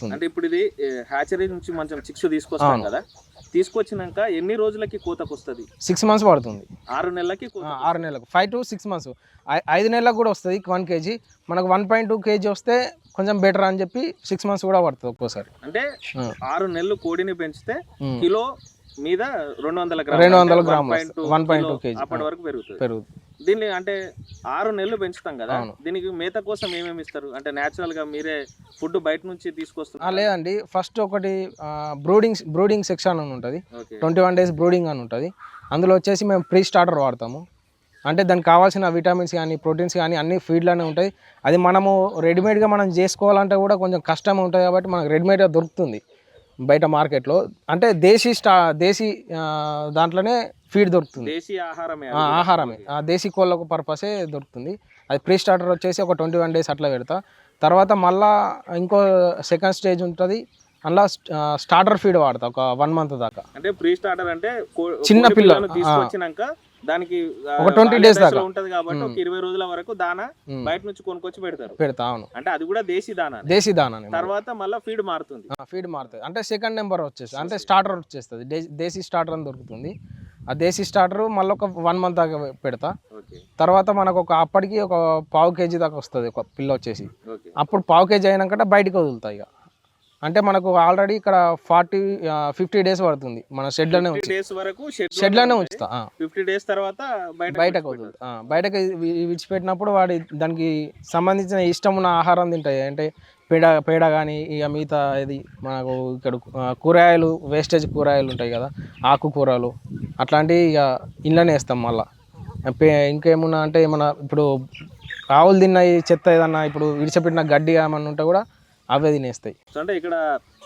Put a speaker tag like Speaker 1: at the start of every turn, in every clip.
Speaker 1: దొరుకుతుంది
Speaker 2: అంటే ఇప్పుడు ఇది హ్యాచరీ నుంచి మంచి చిక్స్ తీసుకొస్తాం. కదా తీసుకొచ్చినాక ఎన్ని రోజులకి కోతకు వస్తుంది
Speaker 1: సిక్స్ మంత్స్ పడుతుంది
Speaker 2: ఆరు నెలలకి
Speaker 1: ఆరు నెలలకు ఫైవ్ టు సిక్స్ మంత్స్ ఐదు నెలలకు కూడా వస్తుంది వన్ కేజీ మనకు వన్ పాయింట్ టూ కేజీ వస్తే కొంచెం బెటర్ అని చెప్పి సిక్స్ మంత్స్ కూడా పడుతుంది ఒక్కోసారి
Speaker 2: అంటే. ఆరు నెలలు కోడిని పెంచితే. కిలో మీద రెండు వందల
Speaker 1: రెండు వందల గ్రాములు
Speaker 2: 1.2
Speaker 1: వస్తుంది. 1.2
Speaker 2: కిలో
Speaker 1: కేజీ.
Speaker 2: అప్పటి వరకు పెరుగుతుంది
Speaker 1: పెరుగుతుంది
Speaker 2: దీన్ని అంటే ఆరు నెలలు పెంచుతాం కదా. దీనికి మేత కోసం ఏమేమి ఇస్తారు? అంటే నేచురల్గా మీరే ఫుడ్ బయట నుంచి తీసుకొస్తున్నారు.
Speaker 1: లేదండి. ఫస్ట్ ఒకటి బ్రూడింగ్ బ్రూడింగ్ సెక్షన్ అని ఉంటుంది. ట్వంటీ వన్ డేస్ బ్రూడింగ్ అని ఉంటుంది. అందులో వచ్చేసి మేము ప్రీ స్టార్టర్ వాడతాము. అంటే దానికి కావాల్సిన విటమిన్స్ కానీ ప్రోటీన్స్ కానీ అన్ని ఫీడ్లోనే ఉంటాయి. అది మనము రెడీమేడ్గా మనం చేసుకోవాలంటే కూడా కొంచెం కష్టం ఉంటుంది కాబట్టి మనకు రెడీమేడ్గా దొరుకుతుంది. బయట మార్కెట్లో. అంటే దేశీ స్టా దేశీ దాంట్లోనే ఫీడ్ దొరుకుతుంది.
Speaker 2: దేశీ ఆహారమే
Speaker 1: ఆహారమే. ఆ దేశీ కోళ్ళకు పర్పసే దొరుకుతుంది. అది ప్రీ స్టార్టర్ వచ్చేసి ఒక ట్వంటీ వన్ డేస్ అట్లా పెడతా. తర్వాత మళ్ళా ఇంకో సెకండ్ స్టేజ్ ఉంటుంది. అందులో స్టార్టర్ ఫీడ్ వాడతా ఒక వన్ మంత్ దాకా.
Speaker 2: అంటే ప్రీ స్టార్టర్ అంటే
Speaker 1: చిన్న
Speaker 2: కోడి
Speaker 1: పిల్ల,
Speaker 2: పిల్లను తీసుకొచ్చినాక దానికి
Speaker 1: ఒక 20
Speaker 2: బాల్య
Speaker 1: days
Speaker 2: దశలో
Speaker 1: దాకా.
Speaker 2: ఉంటది కాబట్టి ఒక ఇరవై రోజుల వరకు దానా. బయట నుంచి కొనుక్కొచ్చి పెడతారు.
Speaker 1: పెడతా అవును.
Speaker 2: అంటే అది కూడా దేశీ దానా
Speaker 1: దేశీ దానా
Speaker 2: తర్వాత మళ్ళీ ఫీడ్ మారుతుంది.
Speaker 1: ఫీడ్ మారుతుంది. అంటే సెకండ్ నెంబర్ వచ్చేస్తుంది అంటే స్టార్టర్ వచ్చేస్తుంది. దేశీ స్టార్టర్ అని దొరుకుతుంది. ఆ దేశీ స్టార్టర్ మళ్ళీ ఒక వన్ మంత్ దాకా పెడతా. తర్వాత మనకు ఒక అప్పటికి ఒక పావు కేజీ దాకా వస్తుంది ఒక పిల్ల వచ్చేసి. అప్పుడు పావు కేజీ అయినాక బయటికి వదులుతాయి ఇక. అంటే మనకు ఆల్రెడీ ఇక్కడ ఫార్టీ ఫిఫ్టీ డేస్ పడుతుంది. మన ఉంచి
Speaker 2: డేస్ వరకు
Speaker 1: షెడ్లోనే ఉంచుతా ఆ.
Speaker 2: ఫిఫ్టీ డేస్ తర్వాత బయట
Speaker 1: బయటకు ఆ, బయటకు విడిచిపెట్టినప్పుడు వాడి దానికి సంబంధించిన ఇష్టం ఉన్న ఆహారం తింటాయి. అంటే పేడ పేడ కానీ ఇక మిగతా ఇది మనకు ఇక్కడ కూరగాయలు వేస్టేజ్ కూరగాయలు ఉంటాయి కదా ఆకుకూరలు అట్లాంటివి ఇక ఇంట్లోనే వేస్తాం మళ్ళా. ఇంకేమున్నా అంటే ఏమన్నా ఇప్పుడు ఆవులు తిన్నాయి చెత్త ఏదన్నా ఇప్పుడు విడిచిపెట్టిన గడ్డి ఏమన్నా ఉంటే కూడా అవే తినేస్తాయి.
Speaker 2: అంటే ఇక్కడ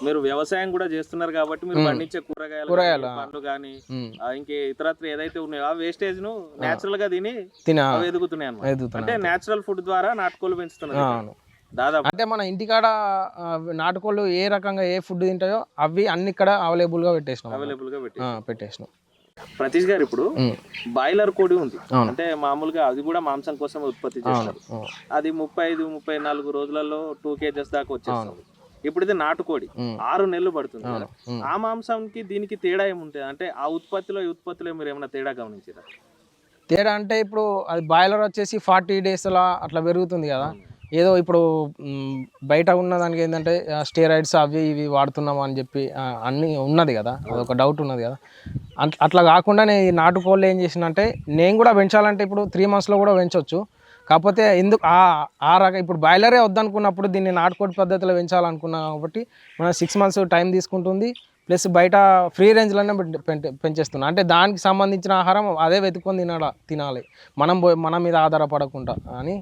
Speaker 2: మీరు వ్యవసాయం కూడా చేస్తున్నారు కాబట్టి మీరు పండించే కూరగాయలు
Speaker 1: కూరగాయలు,
Speaker 2: పండ్లు కానీ. ఇంకే ఇతరత్ర ఏదైతే ఉన్నాయో ఆ వేస్టేజ్ను నేచురల్గా తిని ఎదుగుతున్నాయి అంటే నేచురల్ ఫుడ్ ద్వారా నాటుకోళ్ళు పెంచుతున్నారు దాదాపు.
Speaker 1: అంటే మన ఇంటికాడ నాటుకోళ్ళు ఏ రకంగా ఏ ఫుడ్ తింటాయో అవి అన్ని ఇక్కడ అవైలబుల్గా పెట్టేసినాం అవైలబుల్గా పెట్టేసినాం.
Speaker 2: ప్రతీష్ గారు ఇప్పుడు. బాయిలర్ కోడి ఉంది. అంటే మామూలుగా అది కూడా మాంసం కోసం ఉత్పత్తి చేస్తారు. అది ముప్పై ఐదు ముప్పై నాలుగు రోజులలో టూ కేజెస్ దాకా వచ్చేస్తుంది. ఇప్పుడు ఇది నాటుకోడి. ఆరు నెలలు పడుతుంది కదా. ఆ మాంసంకి దీనికి తేడా ఏముంటుంది అంటే ఆ ఉత్పత్తిలో ఈ ఉత్పత్తిలో మీరు ఏమైనా తేడా గమనించారా?
Speaker 1: తేడా అంటే ఇప్పుడు అది బాయిలర్ వచ్చేసి ఫార్టీ డేస్లా అట్లా పెరుగుతుంది కదా. ఏదో ఇప్పుడు బయట ఉన్న దానికి ఏంటంటే స్టెరాయిడ్స్ అవి ఇవి వాడుతున్నాం అని చెప్పి అన్నీ ఉన్నది కదా అదొక డౌట్ ఉన్నది కదా. అట్లా కాకుండా నేను ఈ నాటుకోళ్ళు ఏం చేసినంటే నేను కూడా పెంచాలంటే ఇప్పుడు త్రీ మంత్స్లో కూడా పెంచవచ్చు కాకపోతే ఎందుకు ఆ ఆ రకం ఇప్పుడు బాయిలరే వద్దనుకున్నప్పుడు దీన్ని నాటుకోడి పద్ధతిలో పెంచాలనుకున్నా కాబట్టి మనం సిక్స్ మంత్స్ టైం తీసుకుంటుంది. ప్లస్ బయట ఫ్రీ రేంజ్లోనే పెంచేస్తున్నా. అంటే దానికి సంబంధించిన ఆహారం అదే వెతుక్కొని తినాల తినాలి. మనం పోయి మన మీద ఆధారపడకుండా అని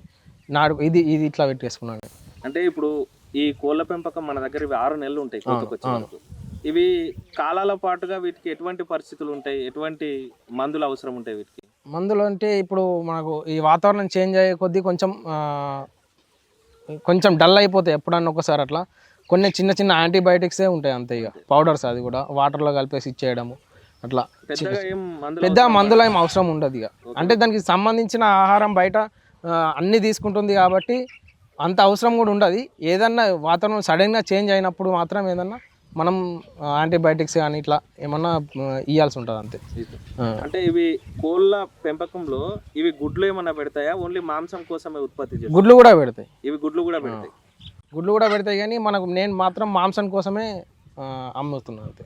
Speaker 1: నాడు ఇది ఇది ఇట్లా పెట్టేసుకున్నాను
Speaker 2: అంటే ఇప్పుడు ఈ కోళ్ళ పెంపకం మన దగ్గర ఇవి ఆరు నెలలు ఉంటాయి కోతకొచ్చే ఇవి కాలాల పాటుగా వీటికి ఎటువంటి పరిస్థితులు ఉంటాయి? ఎటువంటి మందులు అవసరం ఉంటాయి వీటికి?
Speaker 1: మందులు అంటే ఇప్పుడు మనకు ఈ వాతావరణం చేంజ్ అయ్యే కొద్దీ కొంచెం కొంచెం డల్ అయిపోతాయి ఎప్పుడన్నా ఒకసారి అట్లా. కొన్ని చిన్న చిన్న యాంటీబయాటిక్సే ఉంటాయి అంతే ఇక. పౌడర్స్ అది కూడా వాటర్లో కలిపేసి ఇచ్చేయడము అట్లా.
Speaker 2: పెద్దగా ఏం మందులు
Speaker 1: పెద్ద మందులు ఏం అవసరం ఉండదు ఇక. అంటే దానికి సంబంధించిన ఆహారం బయట అన్ని తీసుకుంటుంది కాబట్టి అంత అవసరం కూడా ఉండదు. ఏదన్నా వాతావరణం సడన్గా చేంజ్ అయినప్పుడు మాత్రం ఏదన్నా మనం యాంటీబయాటిక్స్ కానీ ఇట్లా ఏమన్నా ఆ, ఇయ్యాల్సి ఉంటుంది అంతే.
Speaker 2: అంటే ఇవి కోళ్ళ పెంపకంలో ఇవి గుడ్లు ఏమన్నా పెడతాయా? ఓన్లీ మాంసం కోసమే ఉత్పత్తి
Speaker 1: గుడ్లు కూడా పెడతాయి.
Speaker 2: ఇవి గుడ్లు కూడా పెడతాయి.
Speaker 1: గుడ్లు కూడా పెడతాయి కానీ మనకు నేను మాత్రం మాంసం కోసమే అమ్ముతున్నాను అంతే.